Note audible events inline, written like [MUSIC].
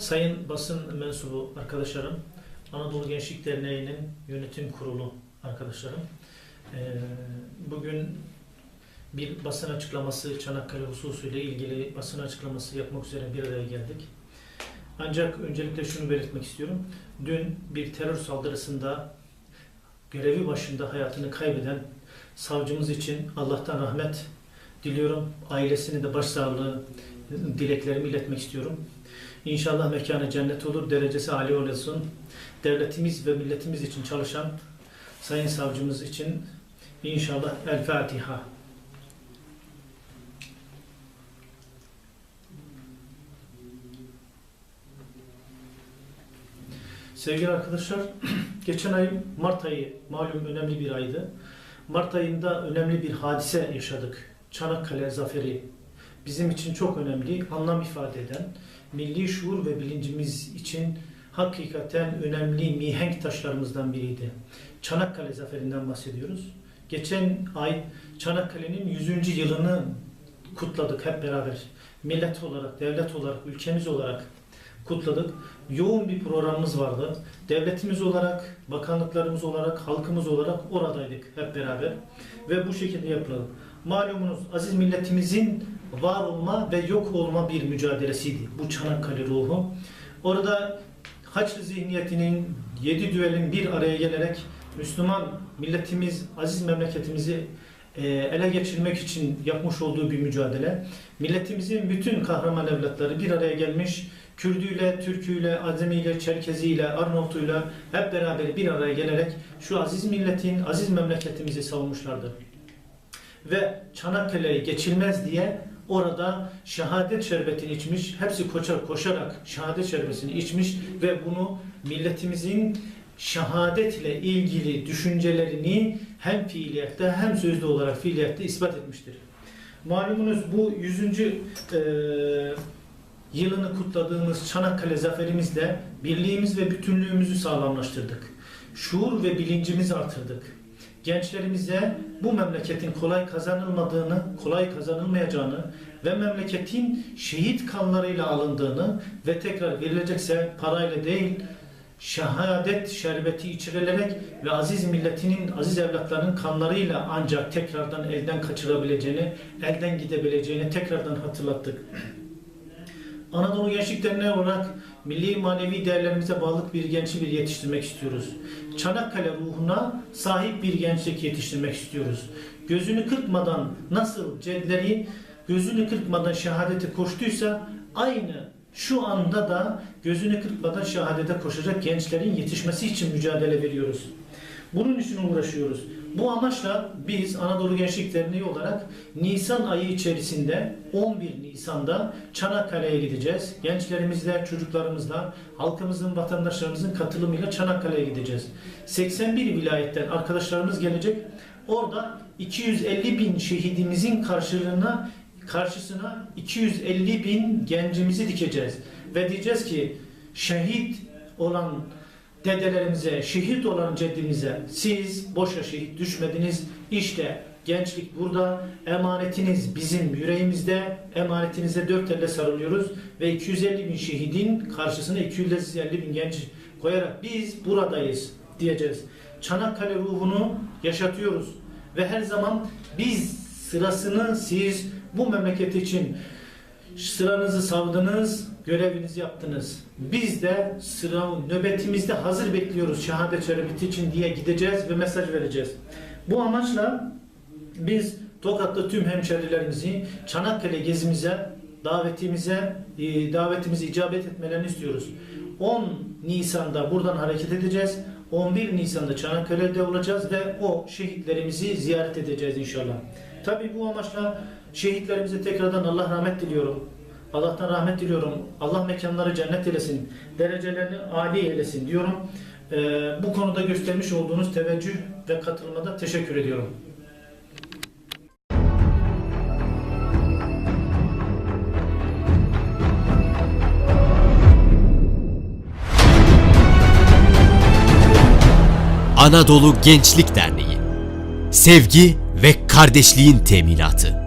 Sayın basın mensubu arkadaşlarım, Anadolu Gençlik Derneği'nin yönetim kurulu arkadaşlarım, bugün bir basın açıklaması Çanakkale hususuyla ilgili basın açıklaması yapmak üzere bir araya geldik. Ancak öncelikle şunu belirtmek istiyorum. Dün bir terör saldırısında görevi başında hayatını kaybeden savcımız için Allah'tan rahmet diliyorum. Ailesine de başsağlığı dileklerimi iletmek istiyorum. İnşallah mekanı cennet olur, derecesi âli olsun. Devletimiz ve milletimiz için çalışan Sayın Savcımız için inşallah El Fatiha. Sevgili arkadaşlar, [CLEARS THROAT] geçen ay Mart ayı malum önemli bir aydı. Mart ayında önemli bir hadise yaşadık. Çanakkale Zaferi bizim için çok önemli, anlam ifade eden, milli şuur ve bilincimiz için hakikaten önemli mihenk taşlarımızdan biriydi. Çanakkale Zaferi'nden bahsediyoruz. Geçen ay Çanakkale'nin 100. yılını kutladık hep beraber. Millet olarak, devlet olarak, ülkemiz olarak kutladık. Yoğun bir programımız vardı. Devletimiz olarak, bakanlıklarımız olarak, halkımız olarak oradaydık hep beraber. Ve bu şekilde yapıldı. Malumunuz aziz milletimizin var olma ve yok olma bir mücadelesiydi. Bu Çanakkale ruhu. Orada Haçlı zihniyetinin yedi düelin bir araya gelerek Müslüman milletimiz, aziz memleketimizi e, ele geçirmek için yapmış olduğu bir mücadele. Milletimizin bütün kahraman evlatları bir araya gelmiş, Kürdüyle, Türküyle, Azemiyle, Çerkeziyle, Arnavutuyla hep beraber bir araya gelerek şu aziz milletin, aziz memleketimizi savunmuşlardı. Ve Çanakkale'yi geçilmez diye orada şehadet şerbetini içmiş, hepsi koşar, koşarak şehadet şerbetini içmiş ve bunu milletimizin şehadetle ilgili düşüncelerini hem fiiliyette hem sözlü olarak fiiliyette ispat etmiştir. Malumunuz bu 100. eee yılını kutladığımız Çanakkale zaferimizle birliğimiz ve bütünlüğümüzü sağlamlaştırdık. Şuur ve bilincimizi artırdık. Gençlerimize bu memleketin kolay kazanılmadığını, kolay kazanılmayacağını ve memleketin şehit kanlarıyla alındığını ve tekrar verilecekse parayla değil, şehadet şerbeti içirilerek ve aziz milletinin, aziz evlatlarının kanlarıyla ancak tekrardan elden kaçırabileceğini, elden gidebileceğini tekrardan hatırlattık. Anadolu Gençlik Derneği olarak milli manevi değerlerimize bağlı bir genci bir yetiştirmek istiyoruz. Çanakkale ruhuna sahip bir gençlik yetiştirmek istiyoruz. Gözünü kırpmadan nasıl cedleri gözünü kırpmadan şehadete koştuysa aynı şu anda da gözünü kırpmadan şehadete koşacak gençlerin yetişmesi için mücadele veriyoruz. Bunun için uğraşıyoruz. Bu amaçla biz Anadolu Gençlik Derneği olarak Nisan ayı içerisinde 11 Nisan'da Çanakkale'ye gideceğiz. Gençlerimizle, çocuklarımızla, halkımızın, vatandaşlarımızın katılımıyla Çanakkale'ye gideceğiz. 81 vilayetten arkadaşlarımız gelecek. Orada 250 bin şehidimizin karşılığına karşısına 250 bin gencimizi dikeceğiz. Ve diyeceğiz ki şehit olan dedelerimize, şehit olan ceddimize siz boşa şehit düşmediniz. İşte gençlik burada. Emanetiniz bizim yüreğimizde. Emanetinize dört elle sarılıyoruz. Ve 250 bin şehidin karşısına 250 bin genç koyarak biz buradayız diyeceğiz. Çanakkale ruhunu yaşatıyoruz. Ve her zaman biz sırasını siz bu memleket için sıranızı savdınız, görevinizi yaptınız. Biz de sıra nöbetimizde hazır bekliyoruz şehadet şerbeti için diye gideceğiz ve mesaj vereceğiz. Bu amaçla biz Tokat'ta tüm hemşerilerimizi Çanakkale gezimize, davetimize, e, davetimizi icabet etmelerini istiyoruz. 10 Nisan'da buradan hareket edeceğiz. 11 Nisan'da Çanakkale'de olacağız ve o şehitlerimizi ziyaret edeceğiz inşallah. Tabii bu amaçla şehitlerimize tekrardan Allah rahmet diliyorum. Allah'tan rahmet diliyorum. Allah mekanları cennet eylesin. Derecelerini âli eylesin diyorum. Ee, bu konuda göstermiş olduğunuz teveccüh ve katılımda teşekkür ediyorum. Anadolu Gençlik Derneği Sevgi ve kardeşliğin teminatı